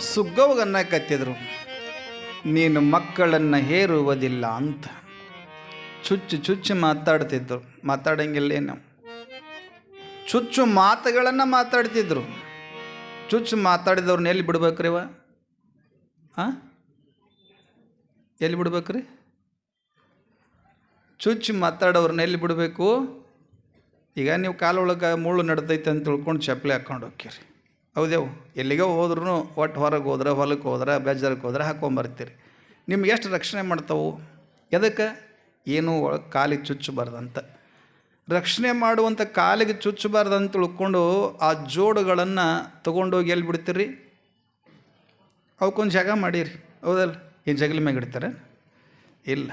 ಸುಗ್ಗವಗನ್ನ ಕತ್ತಿದ್ರು, ನೀನು ಮಕ್ಕಳನ್ನು ಹೇರುವುದಿಲ್ಲ ಅಂತ. ಚುಚ್ಚು ಚುಚ್ಚು ಮಾತಾಡ್ತಿದ್ರು. ಮಾತಾಡಂಗಿಲ್ಲೇನು ಚುಚ್ಚು ಮಾತುಗಳನ್ನು ಮಾತಾಡ್ತಿದ್ರು. ಚುಚ್ಚು ಮಾತಾಡಿದವ್ರನ್ನ ಎಲ್ಲಿ ಬಿಡ್ಬೇಕ್ರಿ ಇವ? ಹಾಂ ಎಲ್ಲಿ ಬಿಡ್ಬೇಕ್ರಿ? ಚುಚ್ಚು ಮಾತಾಡೋರನ್ನ ಎಲ್ಲಿ ಬಿಡಬೇಕು? ಈಗ ನೀವು ಕಾಲೊಳಗೆ ಮುಳ್ಳು ನಡ್ದೈತೆ ಅಂತ ತಿಳ್ಕೊಂಡು ಚಪ್ಪಲಿ ಹಾಕ್ಕೊಂಡು ಹೋಗ್ತೀರಿ. ಹೌದೇವು. ಎಲ್ಲಿಗೆ ಹೋದ್ರೂ ಒಟ್ಟು ಹೊರಗೆ ಹೋದ್ರೆ ಹೊಲಕ್ಕೆ ಹೋದ್ರೆ ಬೇಜಾರಕ್ಕೆ ಹೋದ್ರೆ ಹಾಕ್ಕೊಂಬರ್ತೀರಿ ನಿಮ್ಗೆ ಎಷ್ಟು ರಕ್ಷಣೆ ಮಾಡ್ತಾವೆ? ಎದಕ್ಕೆ? ಏನೂ ಒಳಗೆ ಕಾಲಿಗೆ ಚುಚ್ಚಬಾರ್ದಂತ. ರಕ್ಷಣೆ ಮಾಡುವಂಥ ಕಾಲಿಗೆ ಚುಚ್ಚಬಾರ್ದಂತ ತಿಳ್ಕೊಂಡು ಆ ಜೋಡುಗಳನ್ನು ತೊಗೊಂಡೋಗಿ ಎಲ್ಲಿ ಬಿಡ್ತೀರಿ? ಅವಕ್ಕೊಂದು ಜಾಗ ಮಾಡೀರಿ. ಹೌದಲ್ಲ? ಏನು ಜಗಲಿ ಮ್ಯಾಗ ಇಡ್ತಾರೆ? ಇಲ್ಲ.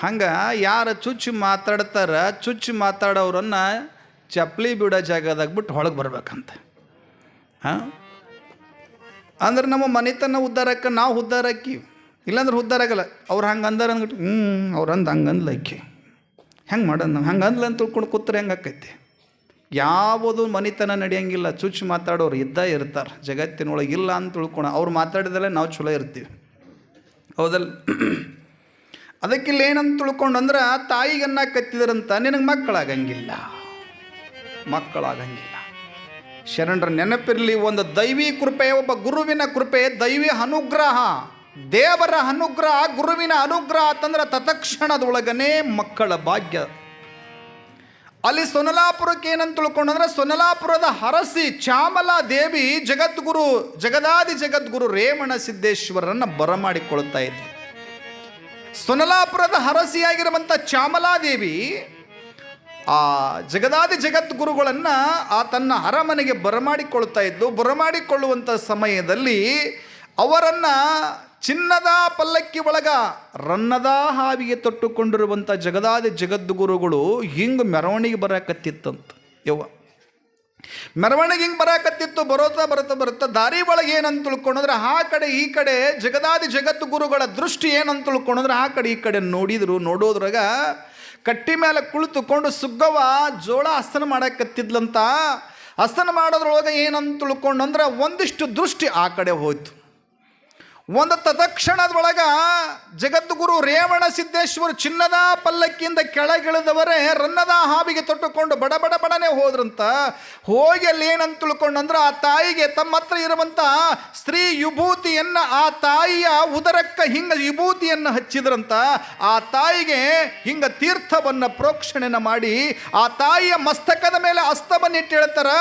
ಹಂಗೆ ಯಾರು ಚುಚ್ಚು ಮಾತಾಡ್ತಾರ, ಚುಚ್ಚು ಮಾತಾಡೋರನ್ನು ಚಪ್ಪಲಿ ಬಿಡೋ ಜಾಗದಾಗ ಬಿಟ್ಟು ಹೊಳಗೆ ಬರ್ಬೇಕಂತ. ಹಾಂ? ಅಂದ್ರೆ ನಮ್ಮ ಮನೆತನ ಉದ್ಧಾರಕ್ಕೆ ನಾವು ಉದ್ಧಾರ ಆಕ್ಕೀವಿ ಇಲ್ಲಾಂದ್ರೆ ಉದ್ಧಾರ ಆಗಲ್ಲ ಅವ್ರು ಹಂಗೆ ಅಂದಾರ ಅಂದ್ಬಿಟ್ಟು ಹ್ಞೂ ಅವ್ರು ಅಂದ ಹಂಗೆ ಅಂದ್ಲ ಆಕಿ ಹೆಂಗೆ ಮಾಡೋದು ನಾವು? ಹಂಗೆ ಅಂದ್ಲ ಅಂತ ತಿಳ್ಕೊಂಡು ಕೂತ್ರೆ ಹೆಂಗೆ ಆಕೈತಿ? ಯಾವುದು ಮನೆತನ ನಡೆಯಂಗಿಲ್ಲ. ಚುಚ್ಚು ಮಾತಾಡೋರು ಇದ್ದ ಇರ್ತಾರೆ. ಜಗತ್ತಿನೊಳಗೆ ಇಲ್ಲ ಅಂತ ತಿಳ್ಕೊಳ ಅವ್ರು ಮಾತಾಡಿದಲ್ಲೇ ನಾವು ಚಲೋ ಇರ್ತೀವಿ. ಹೌದಲ್ಲ ಅದಕ್ಕಿಲ್ಲ ಏನಂತ ತಿಳ್ಕೊಂಡು ಅಂದ್ರೆ, ತಾಯಿಗನ್ನ ಕತ್ತಿದ್ರಂತ ನಿನಗೆ ಮಕ್ಕಳಾಗಂಗಿಲ್ಲ ಮಕ್ಕಳಾಗಂಗಿಲ್ಲ ಶರಣರ ನೆನಪಿರಲಿ ಒಂದು ದೈವಿ ಕೃಪೆ, ಒಬ್ಬ ಗುರುವಿನ ಕೃಪೆ, ದೈವಿ ಅನುಗ್ರಹ. ದೇವರ ಅನುಗ್ರಹ, ಗುರುವಿನ ಅನುಗ್ರಹ ಅಂತಂದ್ರೆ ತತ್ಕ್ಷಣದೊಳಗನೆ ಮಕ್ಕಳ ಭಾಗ್ಯ. ಅಲ್ಲಿ ಸೊನಲಾಪುರಕ್ಕೆ ಏನಂತ ತಿಳ್ಕೊಂಡಂದ್ರೆ ಸೊನಲಾಪುರದ ಹರಸಿ ಚಾಮಲಾ ದೇವಿ ಜಗದ್ಗುರು, ಜಗದಾದಿ ಜಗದ್ಗುರು ರೇವಣ ಸಿದ್ದೇಶ್ವರರನ್ನ ಬರಮಾಡಿಕೊಳ್ತಾ ಇದ್ಲು. ಸೊನಲಾಪುರದ ಹರಸಿಯಾಗಿರುವಂಥ ಚಾಮಲಾದೇವಿ ಆ ಜಗದಾದಿ ಜಗದ್ಗುರುಗಳನ್ನು ಆ ತನ್ನ ಅರಮನೆಗೆ ಬರಮಾಡಿಕೊಳ್ತಾ ಇದ್ದು ಬರಮಾಡಿಕೊಳ್ಳುವಂಥ ಸಮಯದಲ್ಲಿ ಅವರನ್ನು ಚಿನ್ನದ ಪಲ್ಲಕ್ಕಿ ಒಳಗ ರನ್ನದ ಹಾವಿಗೆ ತೊಟ್ಟುಕೊಂಡಿರುವಂಥ ಜಗದಾದಿ ಜಗದ್ಗುರುಗಳು ಹಿಂಗೆ ಮೆರವಣಿಗೆ ಬರಕತ್ತಿತ್ತಂತ ಯವ್ವ. ಮೆರವಣಿಗೆ ಹಿಂಗೆ ಬರಕತ್ತಿತ್ತು, ಬರೋತಾ ಬರುತ್ತಾ ಬರುತ್ತಾ ದಾರಿ ಒಳಗೆ ಏನಂತ ತಿಳ್ಕೊಂಡ್ರೆ ಆ ಕಡೆ ಈ ಕಡೆ ಜಗದಾದಿ ಜಗದ್ಗುರುಗಳ ಗುರುಗಳ ದೃಷ್ಟಿ ಏನಂತ ತಿಳ್ಕೊಂಡ್ರೆ ಆ ಕಡೆ ಈ ಕಡೆ ನೋಡಿದ್ರು, ನೋಡೋದ್ರಾಗ ಕಟ್ಟಿ ಮೇಲೆ ಕುಳಿತುಕೊಂಡು ಸುಗ್ಗವ ಜೋಳ ಹಸನ ಮಾಡಕತ್ತಿದ್ಲಂತ ಹಸನ ಮಾಡೋದ್ರೊಳಗೆ ಏನಂತ ತಿಳ್ಕೊಂಡಂದ್ರೆ ಒಂದಿಷ್ಟು ದೃಷ್ಟಿ ಆ ಕಡೆ ಹೋಯ್ತು. ಒಂದು ತತ್ಕ್ಷಣದೊಳಗ ಜಗದ್ಗುರು ರೇವಣ ಸಿದ್ದೇಶ್ವರ ಚಿನ್ನದ ಪಲ್ಲಕ್ಕಿಯಿಂದ ಕೆಳಗಿಳಿದವರೇ ರನ್ನದ ಹಾವಿಗೆ ತೊಟ್ಟುಕೊಂಡು ಬಡ ಬಡ ಬಡನೆ ಹೋದ್ರಂತ. ಹೋಗಿ ಅಲ್ಲಿ ಏನಂತ ತಿಳ್ಕೊಂಡಂದ್ರೆ ಆ ತಾಯಿಗೆ ತಮ್ಮ ಹತ್ರ ಇರುವಂಥ ಸ್ತ್ರೀ ವಿಭೂತಿಯನ್ನು ಆ ತಾಯಿಯ ಉದರಕ್ಕೆ ಹಿಂಗ ವಿಭೂತಿಯನ್ನು ಹಚ್ಚಿದ್ರಂತ. ಆ ತಾಯಿಗೆ ಹಿಂಗ ತೀರ್ಥವನ್ನು ಪ್ರೋಕ್ಷಣೆನ ಮಾಡಿ ಆ ತಾಯಿಯ ಮಸ್ತಕದ ಮೇಲೆ ಅಸ್ತವನ್ನಿಟ್ಟು ಹೇಳ್ತಾರ,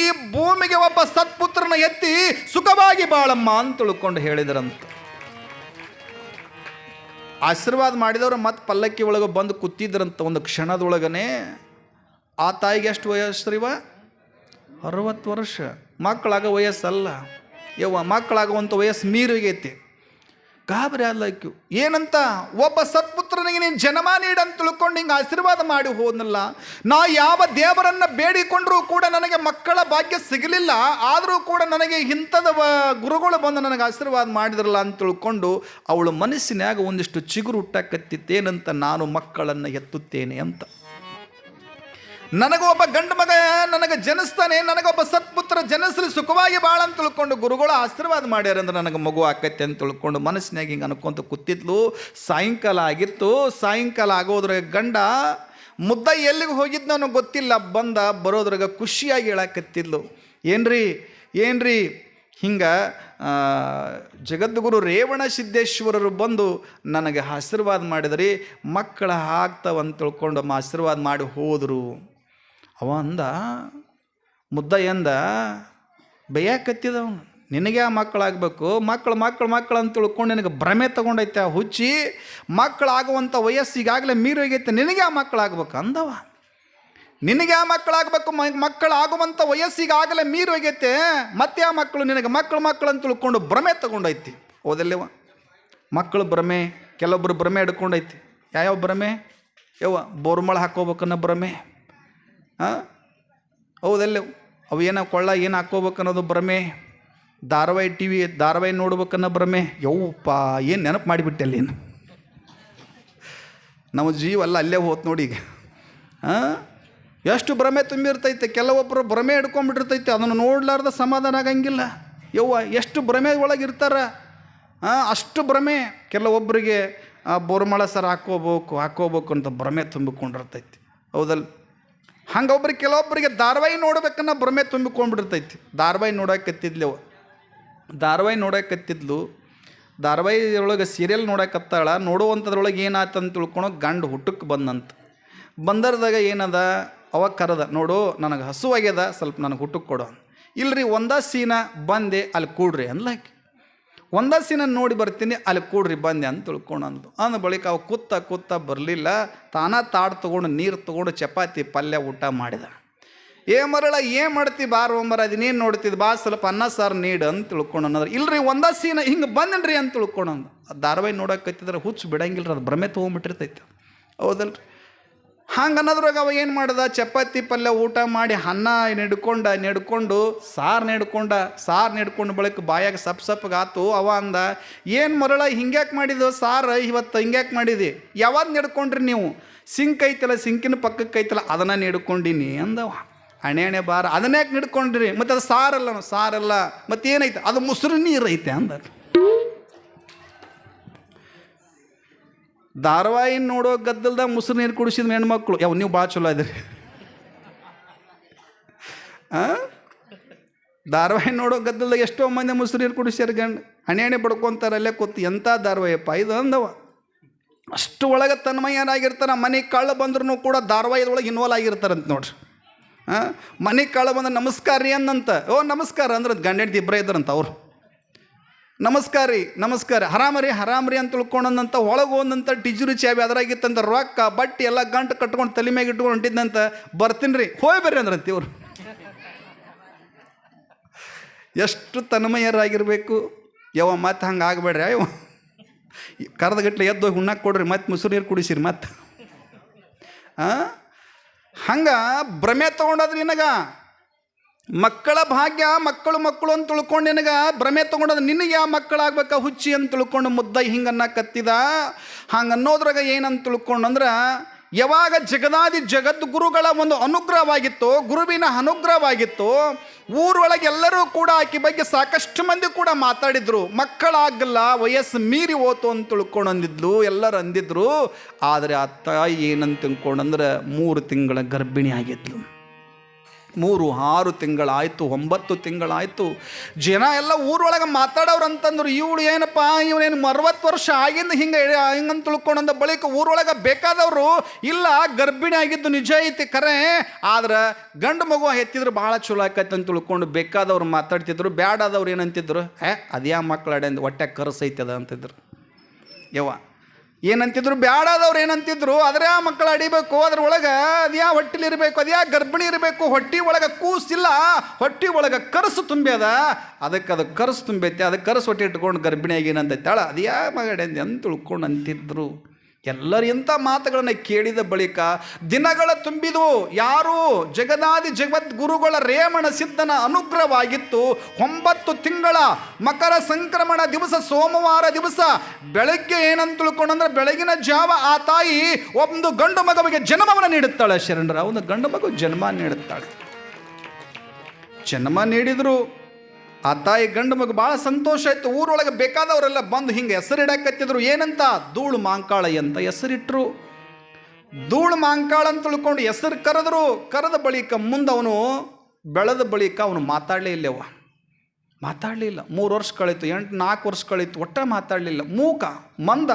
ಈ ಭೂಮಿಗೆ ಒಬ್ಬ ಸತ್ಪುತ್ರನ ಎತ್ತಿ ಸುಖವಾಗಿ ಬಾಳಮ್ಮ ಅಂತ ತಿಳ್ಕೊಂಡು ಹೇಳಿದ್ರಂತ. ಆಶೀರ್ವಾದ ಮಾಡಿದವರು ಮತ್ತೆ ಪಲ್ಲಕ್ಕಿ ಒಳಗೆ ಬಂದು ಕೂತಿದ್ರಂತ ಒಂದು ಕ್ಷಣದೊಳಗನೆ ಆ ತಾಯಿಗೆ ಎಷ್ಟು ವಯಸ್ಸ್ರಿವ ಅರವತ್ತು ವರ್ಷ. ಮಕ್ಕಳಾಗ ವಯಸ್ಸಲ್ಲ. ಯವ್ವ ಮಕ್ಕಳಾಗುವಂಥ ವಯಸ್ಸು ಮೀರಿಗೈತಿ. ಗಾಬರಿ ಆದ್ಲಾಕ್ಯು ಏನಂತ? ಒಬ್ಬ ಸತ್ಪುತ್ರನಿಗೆ ನೀನು ಜನ್ಮ ನೀಡಂತ ತಿಳ್ಕೊಂಡು ಹಿಂಗೆ ಆಶೀರ್ವಾದ ಮಾಡಿ ಹೋದ್ನಲ್ಲ, ನಾ ಯಾವ ದೇವರನ್ನು ಬೇಡಿಕೊಂಡರೂ ಕೂಡ ನನಗೆ ಮಕ್ಕಳ ಭಾಗ್ಯ ಸಿಗಲಿಲ್ಲ, ಆದರೂ ಕೂಡ ನನಗೆ ಇಂಥದ ಗುರುಗಳು ಬಂದು ನನಗೆ ಆಶೀರ್ವಾದ ಮಾಡಿದ್ರಲ್ಲ ಅಂತ ತಿಳ್ಕೊಂಡು ಅವಳು ಮನಸ್ಸಿನಾಗ ಒಂದಿಷ್ಟು ಚಿಗುರು ಹುಟ್ಟಾಕತ್ತಿತ್ತೇನಂತ ನಾನು ಮಕ್ಕಳನ್ನು ಎತ್ತುತ್ತೇನೆ ಅಂತ. ನನಗೊಬ್ಬ ಗಂಡು ಮಗ ನನಗೆ ಜನಿಸ್ತಾನೆ, ನನಗೊಬ್ಬ ಸತ್ಪುತ್ರ ಜನಿಸಲಿ ಸುಖವಾಗಿ ಬಾಳ ಅಂತ ತಿಳ್ಕೊಂಡು ಗುರುಗಳು ಆಶೀರ್ವಾದ ಮಾಡ್ಯಾರ ಅಂದ್ರೆ ನನಗೆ ಮಗು ಆಕೈತೆ ಅಂತ ತಿಳ್ಕೊಂಡು ಮನಸ್ಸಿನಾಗ ಹಿಂಗೆ ಅನ್ಕೊಂತ ಕೂತಿದ್ಲು. ಸಾಯಂಕಾಲ ಆಗಿತ್ತು. ಸಾಯಂಕಾಲ ಆಗೋದ್ರ ಗಂಡ ಮುದ್ದ ಎಲ್ಲಿಗೆ ಹೋಗಿದ್ದು ನನಗೆ ಗೊತ್ತಿಲ್ಲ. ಬಂದ ಬರೋದ್ರಾಗ ಖುಷಿಯಾಗಿ ಹೇಳಕತ್ತಿದ್ಲು. ಏನ್ರಿ? ಏನ್ರಿ? ಹಿಂಗೆ ಜಗದ್ಗುರು ರೇವಣ ಸಿದ್ದೇಶ್ವರರು ಬಂದು ನನಗೆ ಆಶೀರ್ವಾದ ಮಾಡಿದ್ರಿ. ಮಕ್ಕಳ ಆಗ್ತಾವಂತ ತಿಳ್ಕೊಂಡು ಆಶೀರ್ವಾದ ಮಾಡಿ ಹೋದರು. ಅವ ಅಂದ, ಮುದ್ದ ಎಂದ ಬೇಯಕತ್ತಿದವನು ನಿನಗೆ ಆ ಮಕ್ಕಳಾಗಬೇಕು. ಮಕ್ಕಳು ಮಕ್ಕಳು ಮಕ್ಕಳು ಅಂತ ತಿಳ್ಕೊಂಡು ನಿನಗೆ ಭ್ರಮೆ ತಗೊಂಡೈತೆ ಆ ಹುಚ್ಚಿ. ಮಕ್ಕಳಾಗುವಂಥ ವಯಸ್ಸು ಈಗಾಗಲೇ ಮೀರೋಗೈತೆ ನಿನಗೆ ಆ ಮಕ್ಕಳಾಗ್ಬೇಕು ಅಂದವ. ನಿನಗೆ ಆ ಮಕ್ಕಳಾಗಬೇಕು. ಮಕ್ಕಳಾಗುವಂಥ ವಯಸ್ಸಿಗಾಗಲೇ ಮೀರೋಗೈತೆ ಮತ್ತೆ ಆ ಮಕ್ಕಳು ನಿನಗೆ ಮಕ್ಕಳು ಮಕ್ಕಳು ಅಂತ ತಿಳ್ಕೊಂಡು ಭ್ರಮೆ ತಗೊಂಡೈತಿ. ಓದಲ್ಲೇವ ಮಕ್ಕಳು ಭ್ರಮೆ ಕೆಲವೊಬ್ಬರು ಭ್ರಮೆ ಹಿಡ್ಕೊಂಡೈತಿ. ಯಾವ್ಯಾವ ಭ್ರಮೆ? ಯವ್ವ, ಬೋರ್ಮಳ ಹಾಕೋಬೇಕನ್ನೋ ಭ್ರಮೆ. ಹಾಂ ಹೌದಲ್ಲ. ಅವು ಏನೋ ಕೊಳ್ಳ ಏನು ಹಾಕ್ಕೋಬೇಕು ಅನ್ನೋದು ಭ್ರಮೆ. ಧಾರಾವಾಹಿ ಟಿ ವಿ ಧಾರಾವಾಹಿ ನೋಡ್ಬೇಕನ್ನೋ ಭ್ರಮೆ. ಯವ್ವಪ್ಪ ಏನು ನೆನಪು ಮಾಡಿಬಿಟ್ಟೆ ಅಲ್ಲಿ ಏನು ನಮ್ಮ ಜೀವ ಅಲ್ಲ ಹೋತು ನೋಡಿ ಈಗ. ಹಾಂ ಎಷ್ಟು ಭ್ರಮೆ ತುಂಬಿರ್ತೈತೆ. ಕೆಲವೊಬ್ಬರು ಭ್ರಮೆ ಹಿಡ್ಕೊಂಡ್ಬಿಟ್ಟಿರ್ತೈತೆ. ಅದನ್ನು ನೋಡ್ಲಾರ್ದ ಸಮಾಧಾನ ಆಗಂಗಿಲ್ಲ. ಯವ್ವ ಎಷ್ಟು ಭ್ರಮೆ ಒಳಗೆ ಇರ್ತಾರ ಆ, ಅಷ್ಟು ಭ್ರಮೆ. ಕೆಲವೊಬ್ಬರಿಗೆ ಬೋರ್ಮಳ ಸರ್ ಹಾಕ್ಕೋಬೇಕು ಹಾಕ್ಕೋಬೇಕು ಅಂತ ಭ್ರಮೆ ತುಂಬಿಕೊಂಡಿರ್ತೈತಿ. ಹೌದಲ್ಲ ಹಂಗೆ ಒಬ್ರಿಗೆ ಕೆಲವೊಬ್ಬರಿಗೆ ಧಾರಾವಾಹಿ ನೋಡ್ಬೇಕನ್ನ ಭ್ರಮೆ ತುಂಬಿಕೊಂಡ್ಬಿಡ್ತೈತಿ. ಧಾರಾವಾಹಿ ನೋಡಕತ್ತಿದ್ಲು ಅವ. ಧಾರಾವಾಹಿ ನೋಡಕತ್ತಿದ್ಲು ಧಾರಾವಾಹಿ ಒಳಗೆ ಸೀರಿಯಲ್ ನೋಡಕತ್ತಾಳ ನೋಡುವಂಥದ್ರೊಳಗೆ ಏನಾಯ್ತು ಅಂತ ತಿಳ್ಕೊಳೋ ಗಂಡು ಹುಟ್ಟಕ್ಕೆ ಬಂದಂತ. ಬಂದರ್ದಾಗ ಏನದ? ಅವಾಗ ಕರೆದ, ನೋಡು, ನನಗೆ ಹಸುವಾಗ್ಯದ, ಸ್ವಲ್ಪ ನನಗೆ ಹುಟ್ಟಕ್ಕೆ ಕೊಡು ಇಲ್ರಿ, ಒಂದ ಸೀನ ಬಂದೆ, ಅಲ್ಲಿ ಕೂಡ್ರಿ ಅನ್ಲಾಕಿ ಒಂದ ಸೀನ ನೋಡಿ ಬರ್ತೀನಿ, ಅಲ್ಲಿ ಕೂಡ್ರಿ ಬಂದೆ ಅಂತ ತಿಳ್ಕೊಂಡು ಅಂದು ಬಳಿಕ ಅವ ಕೂತ ಕೂತ ಬರಲಿಲ್ಲ, ತಾನ ತಾಡು ತೊಗೊಂಡು ನೀರು ತೊಗೊಂಡು ಚಪಾತಿ, ಪಲ್ಯ, ಊಟ ಮಾಡಿದ. ಏ ಮರಳ, ಏನು ಮಾಡ್ತಿ ಬಾರ ಮರ ಅದಿನೇನು ನೋಡ್ತಿದ್ ಬಾ, ಸ್ವಲ್ಪ ಅನ್ನ, ಸಾರು ನೀಡು ಅಂತ ತಿಳ್ಕೊಂಡು ಅನ್ನೋದ್ರೆ ಇಲ್ರಿ ಒಂದ ಸೀನ ಹಿಂಗೆ ಬಂದನ್ರಿ ಅಂತ ತಿಳ್ಕೊಂಡು ಅಂದ ಆ ಧಾರಾವಾಹಿ ನೋಡೋಕತ್ತಿದ್ರೆ ಹುಚ್ಚು ಬಿಡಂಗಿಲ್ರಿ, ಅದು ಭ್ರಮೆ ತೊಗೊಂಬಿಟ್ಟಿರ್ತೈತೆ. ಹೌದಲ್ರಿ? ಹಂಗೆ ಅನ್ನೋದ್ರಾಗ ಅವ ಏನು ಮಾಡ್ದ? ಚಪಾತಿ ಪಲ್ಯ ಊಟ ಮಾಡಿ ಅನ್ನ ನೆಡ್ಕೊಂಡ, ನೆಡ್ಕೊಂಡು, ಸಾರು ನೆಡ್ಕೊಂಡ, ಸಾರು ನೆಡ್ಕೊಂಡು ಬಳಿಕ ಬಾಯಾಗ ಸಪ್ ಸಪ್ಪಗಾತು ಅವ ಅಂದ, ಏನು ಮರಳ, ಹಿಂಗ್ಯಾಕೆ ಮಾಡಿದ್ದು ಸಾರು? ಇವತ್ತು ಹಿಂಗ್ಯಾಕೆ ಮಾಡಿದಿ? ಯಾವಾಗ ನೆಡ್ಕೊಂಡ್ರಿ ನೀವು? ಸಿಂಕ್ ಐತಲ್ಲ, ಸಿಂಕಿನ ಪಕ್ಕಕ್ಕೆ ಐತಲ್ಲ, ಅದನ್ನು ನೆಡ್ಕೊಂಡಿನಿ. ಅಂದವ. ಹಣೆ ಹಣೆ ಬಾರ ಅದನ್ನೇ ಯಾಕೆ ನೆಡ್ಕೊಂಡ್ರಿ? ಮತ್ತು ಅದು ಸಾರಲ್ಲ ಸಾರಲ್ಲ ಮತ್ತೇನೈತೆ? ಅದು ಮುಸುರು ನೀರು ಐತೆ ಅಂದ. ಧಾರಾವಾಹಿ ನೋಡೋ ಗದ್ದಲ್ದಾಗ ಮುಸ್ರು ನೀರು ಕುಡಿಸಿದ ಹೆಣ್ಮಕ್ಳು. ಯಾವ ನೀವು ಭಾಳ ಚಲೋ ಇದ್ರಿ ಆ? ಧಾರಾವಾಹಿ ನೋಡೋ ಗದ್ದಲ್ದಾಗ ಎಷ್ಟೋ ಮಂದಿ ಮುಸ್ರು ನೀರು ಕುಡಿಸ್ಯಾರ ಗಂಡು. ಹಣೆ ಹಣೆ ಬಡ್ಕೊಂತಾರೆ ಅಲ್ಲೇ ಕೂತು ಎಂಥ ಧಾರಾವಾಹಿಯಪ್ಪ? ಇದು ಅಂದವ. ಅಷ್ಟು ಒಳಗೆ ತನ್ಮಯರಾಗಿರ್ತಾರೆ ಮನೆ ಕಳ್ಳ ಬಂದ್ರೂ ಕೂಡ ಧಾರಾವಾಹಿದೊಳಗೆ ಇನ್ವಾಲ್ವ್ ಆಗಿರ್ತಾರಂತ ನೋಡ್ರಿ. ಹಾಂ ಮನೆ ಕಳ್ಳ ಬಂದ ನಮಸ್ಕಾರ ರೀ ಅಂದಂತ ಓ, ನಮಸ್ಕಾರ ಅಂದ್ರೆ ಗಂಡ ಹೆಂಡ್ತಿ ಇಬ್ಬರೇ ಇದ್ರಂತ ಅವ್ರು. ನಮಸ್ಕಾರ ರೀ, ನಮಸ್ಕಾರ. ಹರಾಮರಿ ಹರಾಮರಿ ಅಂತ ತಿಳ್ಕೊಂಡಂತ ಒಳಗೆ ಹೋದಂಥ ಟಿಜುರಿ ಚಾವಿ ಅದ್ರಾಗಿತ್ತಂತ ರೊಕ್ಕ, ಬಟ್ಟೆ ಎಲ್ಲ ಗಂಟು ಕಟ್ಕೊಂಡು ತಲೆ ಮ್ಯಾಗ ಇಟ್ಕೊಂಡು ಹೊಂಟಿದ್ದಂತ ಬರ್ತೀನಿ ರೀ. ಹೋಯ್ ಬರ್ರಿ ಅಂದ್ರಂತ ಇವ್ರು. ಎಷ್ಟು ತನ್ಮಯರಾಗಿರಬೇಕು. ಯಾವ ಮತ್ತೆ ಹಂಗೆ ಆಗಬೇಡ್ರಿ. ಕರೆದ ಕರೆದಗಟ್ಲೆ ಎದ್ದು ಹೋಗಿ ಉಣ್ಣಕ್ಕೆ ಕೊಡ್ರಿ, ಮತ್ತೆ ಮುಸುರು ನೀರು ಕುಡಿಸಿರಿ ಮತ್ತೆ. ಹಾಂ ಹಂಗೆ ಭ್ರಮೆ ತೊಗೊಂಡಾದ್ರಿ ನಿನಗ ಮಕ್ಕಳ ಭಾಗ್ಯ, ಮಕ್ಕಳು ಮಕ್ಕಳು ಅಂತ ತಿಳ್ಕೊಂಡು ನಿನಗ ಭ್ರಮೆ ತೊಗೊಂಡದ ನಿನಗೆ ಯಾವ ಮಕ್ಕಳಾಗ್ಬೇಕ? ಹುಚ್ಚಿ ಅಂತ ತಿಳ್ಕೊಂಡು ಮುದ್ದ ಹಿಂಗನ್ನ ಕತ್ತಿದ. ಹಂಗೆ ಅನ್ನೋದ್ರಾಗ ಏನಂತ ತಿಳ್ಕೊಂಡು ಅಂದ್ರೆ, ಯಾವಾಗ ಜಗದಾದಿ ಜಗದ್ಗುರುಗಳ ಒಂದು ಅನುಗ್ರಹವಾಗಿತ್ತು, ಗುರುವಿನ ಅನುಗ್ರಹವಾಗಿತ್ತು, ಊರೊಳಗೆ ಎಲ್ಲರೂ ಕೂಡ ಆಕೆ ಬಗ್ಗೆ ಸಾಕಷ್ಟು ಮಂದಿ ಕೂಡ ಮಾತಾಡಿದ್ರು. ಮಕ್ಕಳಾಗಲ್ಲ ವಯಸ್ಸು ಮೀರಿ ಹೋತು ಅಂತ ತಿಳ್ಕೊಂಡು ಅಂದಿದ್ಲು, ಎಲ್ಲರೂ ಅಂದಿದ್ರು. ಆದರೆ ಆ ತಾಯಿ ಏನಂತ ತಿಳ್ಕೊಂಡಂದ್ರೆ ಮೂರು ತಿಂಗಳ ಗರ್ಭಿಣಿ ಆಗಿದ್ಲು ಮೂರು, ಆರು ತಿಂಗಳಾಯಿತು, ಒಂಬತ್ತು ತಿಂಗಳಾಯಿತು. ಜನ ಎಲ್ಲ ಊರೊಳಗೆ ಮಾತಾಡೋರು ಅಂತಂದ್ರು, ಇವಳು ಏನಪ್ಪ ಇವನೇನು ಅರವತ್ತು ವರ್ಷ ಆಗಿಂದ ಹಿಂಗೆ ಹಿಂಗಂತ ತಿಳ್ಕೊಂಡಂದ ಬಳಿಕ ಊರೊಳಗೆ ಬೇಕಾದವರು ಇಲ್ಲ, ಗರ್ಭಿಣಿ ಆಗಿದ್ದು ನಿಜ ಐತಿ ಕರೆ, ಆದ್ರೆ ಗಂಡು ಮಗು ಎತ್ತಿದ್ರು ಭಾಳ ಚಲೋ ಆಕೈತೆ ಅಂತ ತಿಳ್ಕೊಂಡು ಬೇಕಾದವ್ರು ಮಾತಾಡ್ತಿದ್ರು, ಬ್ಯಾಡಾದವ್ರು ಏನಂತಿದ್ರು, ಹೇ, ಅದ್ಯಾ ಮಕ್ಕಳ ಅಡೆ ಹೊಟ್ಟೆ ಕರ್ಸೈತದ ಅಂತಿದ್ರು. ಯವ್ವ ಏನಂತಿದ್ರು? ಬ್ಯಾಡಾದವ್ರು ಏನಂತಿದ್ರು? ಅದ್ರ ಮಕ್ಕಳು ಅಡಿಬೇಕು ಅದ್ರೊಳಗೆ ಅದ್ಯಾ ಹೊಟ್ಟಿಲಿ ಇರಬೇಕು ಅದ್ಯಾ ಗರ್ಭಿಣಿ ಇರಬೇಕು, ಹೊಟ್ಟಿ ಒಳಗೆ ಕೂಸಿಲ್ಲ, ಹೊಟ್ಟಿ ಒಳಗೆ ಕರಸು ತುಂಬ್ಯದ? ಅದಕ್ಕೆ ಅದು ಕರಸು ತುಂಬೈತೆ ಅದಕ್ಕೆ ಕರಸು ಹೊಟ್ಟೆ ಇಟ್ಕೊಂಡು ಗರ್ಭಿಣಿಯಾಗಿ ಏನಂತೈತಾಳ ಅದ್ಯಾ ಮಗಡೆ ಅಂತ ತಿಳ್ಕೊಂಡು ಅಂತಿದ್ರು. ಎಲ್ಲರೂ ಎಂಥ ಮಾತುಗಳನ್ನು ಕೇಳಿದ ಬಳಿಕ ದಿನಗಳ ತುಂಬಿದವು. ಯಾರು ಜಗದಾದಿ ಜಗದ್ಗುರುಗಳ ರೇಮಣ ಸಿದ್ಧನ ಅನುಗ್ರಹವಾಗಿತ್ತು. ಒಂಬತ್ತು ತಿಂಗಳ ಮಕರ ಸಂಕ್ರಮಣ ದಿವಸ, ಸೋಮವಾರ ದಿವಸ, ಬೆಳಗ್ಗೆ ಏನಂತ ತಿಳ್ಕೊಂಡಂದ್ರೆ ಬೆಳಗಿನ ಜಾವ ಆ ತಾಯಿ ಒಂದು ಗಂಡು ಮಗುವಿಗೆ ಜನ್ಮವನ್ನು ನೀಡುತ್ತಾಳೆ ಶರಣರ. ಒಂದು ಗಂಡು ಮಗು ಜನ್ಮ ನೀಡುತ್ತಾಳೆ. ಜನ್ಮ ನೀಡಿದ್ರು. ಆ ತಾಯಿ ಗಂಡು ಮಗು ಭಾಳ ಸಂತೋಷ ಆಯ್ತು. ಊರೊಳಗೆ ಬೇಕಾದವರೆಲ್ಲ ಬಂದು ಹಿಂಗೆ ಹೆಸರಿಡಾಕತ್ತಿದ್ರು. ಏನಂತ? ಧೂಳು ಮಾಂಕಾಳ ಅಂತ ಹೆಸರಿಟ್ರು. ಧೂಳು ಮಾಂಕಾಳ ಅಂತ ತಿಳ್ಕೊಂಡು ಹೆಸರು ಕರೆದ್ರು. ಕರೆದ ಬಳಿಕ ಮುಂದೆ ಅವನು, ಬೆಳೆದ ಬಳಿಕ ಅವನು ಮಾತಾಡಲೇ ಇಲ್ಲವ? ಮಾತಾಡಲಿಲ್ಲ ಮೂರು ವರ್ಷ ಕಳೀತು. ಎಂಟು ನಾಲ್ಕು ವರ್ಷ ಕಳೀತು. ಒಟ್ಟ ಮಾತಾಡಲಿಲ್ಲ ಮೂಕ, ಮಂದ.